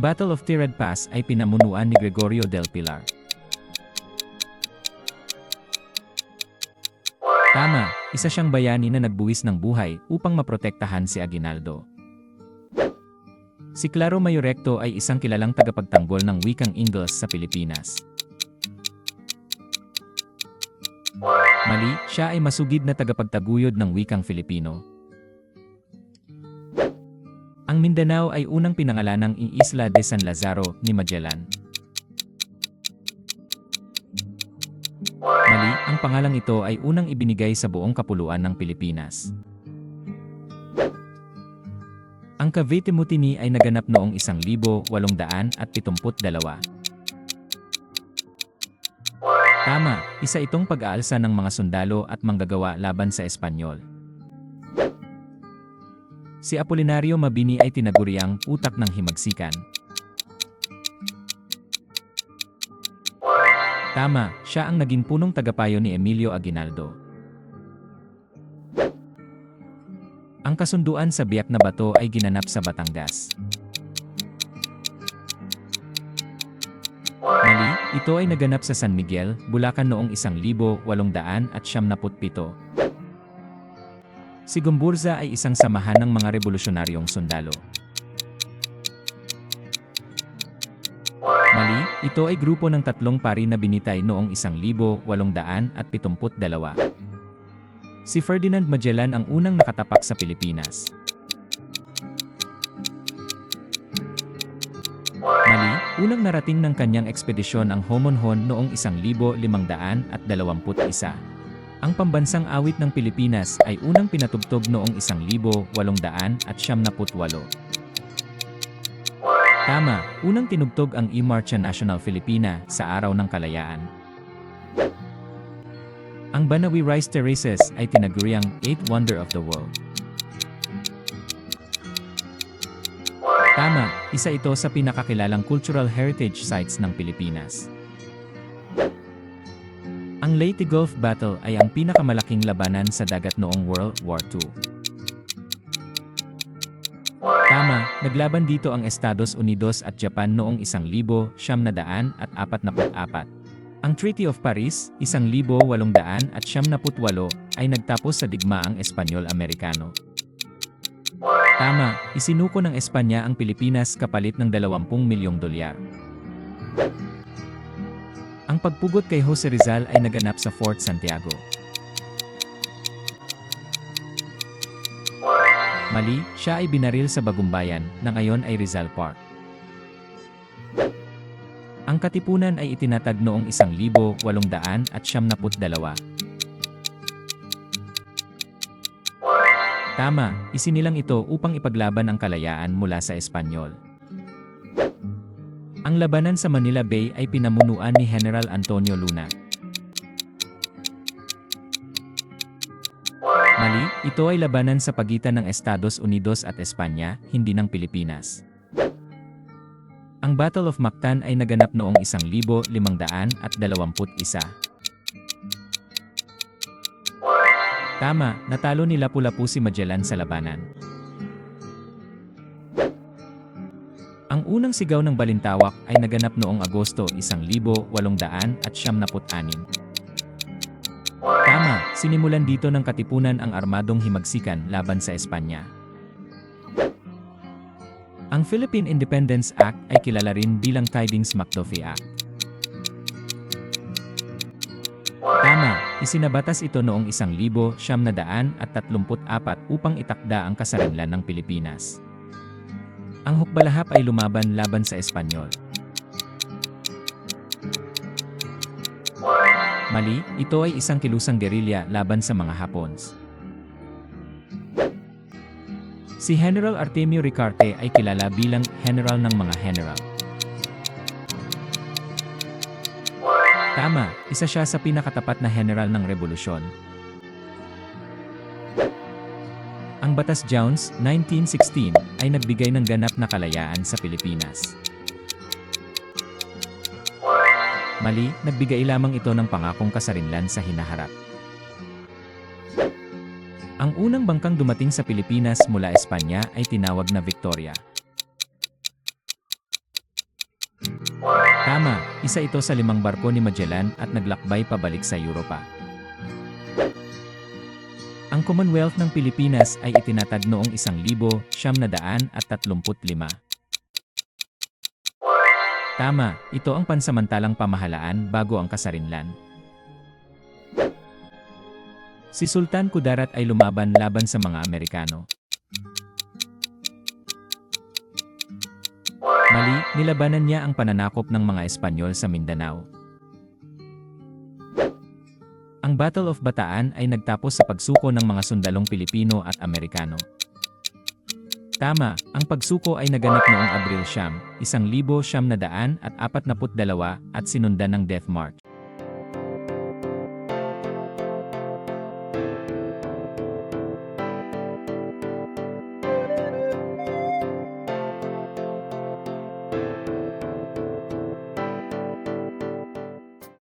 Battle of Tirad Pass ay pinamunuan ni Gregorio del Pilar. Tama, isa siyang bayani na nagbuwis ng buhay upang maprotektahan si Aguinaldo. Si Claro Mayorecto ay isang kilalang tagapagtanggol ng wikang Ingles sa Pilipinas. Mali, siya ay masugid na tagapagtaguyod ng wikang Filipino. Ang Mindanao ay unang pinangalanang Isla de San Lazaro ni Magellan. Mali, ang pangalang ito ay unang ibinigay sa buong kapuluan ng Pilipinas. Ang Cavite Mutiny ay naganap noong 1872. Tama, isa itong pag-aalsa ng mga sundalo at manggagawa laban sa Espanyol. Si Apolinario Mabini ay tinaguriang utak ng himagsikan. Tama, siya ang naging punong tagapayo ni Emilio Aguinaldo. Ang kasunduan sa biyak na bato ay ginanap sa Batangas. Mali, ito ay naganap sa San Miguel, Bulacan noong 1877. Si Gumburza ay isang samahan ng mga revolusyonaryong sundalo. Mali, ito ay grupo ng tatlong pari na binitay noong 1872. Si Ferdinand Magellan ang unang nakatapak sa Pilipinas. Mali, unang narating ng kanyang ekspedisyon ang Homonhon noong 1521. Ang pambansang awit ng Pilipinas ay unang pinatugtog noong 1878. Tama, unang tinugtog ang E Marcha National Filipina sa Araw ng Kalayaan. Ang Banawi Rice Terraces ay tinaguriang Eighth Wonder of the World. Tama, isa ito sa pinakakilalang cultural heritage sites ng Pilipinas. Ang Leyte Gulf Battle ay ang pinakamalaking labanan sa dagat noong World War II. Tama, naglaban dito ang Estados Unidos at Japan noong 1944. Ang Treaty of Paris, 1878 ay nagtapos sa digmaang Espanyol-Amerikano. Tama, isinuko ng Espanya ang Pilipinas kapalit ng 20 milyong dolyar. Ang pagpugot kay Jose Rizal ay naganap sa Fort Santiago. Mali, siya ay binaril sa Bagumbayan na ngayon ay Rizal Park. Ang katipunan ay itinatag noong 1872. Tama, isinilang ito upang ipaglaban ang kalayaan mula sa Espanyol. Ang labanan sa Manila Bay ay pinamunuan ni General Antonio Luna. Mali, ito ay labanan sa pagitan ng Estados Unidos at Espanya, hindi ng Pilipinas. Ang Battle of Mactan ay naganap noong 1521. Tama, natalo ni Lapu-Lapu si Magellan sa labanan. Ang unang sigaw ng Balintawak ay naganap noong Agosto 1876. Tama, sinimulan dito ng katipunan ang armadong himagsikan laban sa Espanya. Ang Philippine Independence Act ay kilala rin bilang Tidings-McDuffie Act. Tama, isinabatas ito noong 1934 upang itakda ang kasarinlan ng Pilipinas. Ang hukbalahap ay lumaban laban sa Espanyol. Mali, ito ay isang kilusang gerilya laban sa mga Hapons. Si General Artemio Ricarte ay kilala bilang General ng mga General. Tama, isa siya sa pinakatapat na general ng revolusyon. Batas Jones, 1916, ay nagbigay ng ganap na kalayaan sa Pilipinas. Mali, nagbigay lamang ito ng pangakong kasarinlan sa hinaharap. Ang unang bangkang dumating sa Pilipinas mula Espanya ay tinawag na Victoria. isa ito sa limang barko ni Magellan at naglakbay pabalik sa Europa. Ang Commonwealth ng Pilipinas ay itinatag noong 1935. Tama, ito ang pansamantalang pamahalaan bago ang kasarinlan. Si Sultan Kudarat ay lumaban laban sa mga Amerikano. Mali, nilabanan niya ang pananakop ng mga Espanyol sa Mindanao. Battle of Bataan ay nagtapos sa pagsuko ng mga sundalong Pilipino at Amerikano. Tama, ang pagsuko ay naganap noong Abril Siyam, isang libo siyam na daan at apat naput dalawa at sinundan ng death march.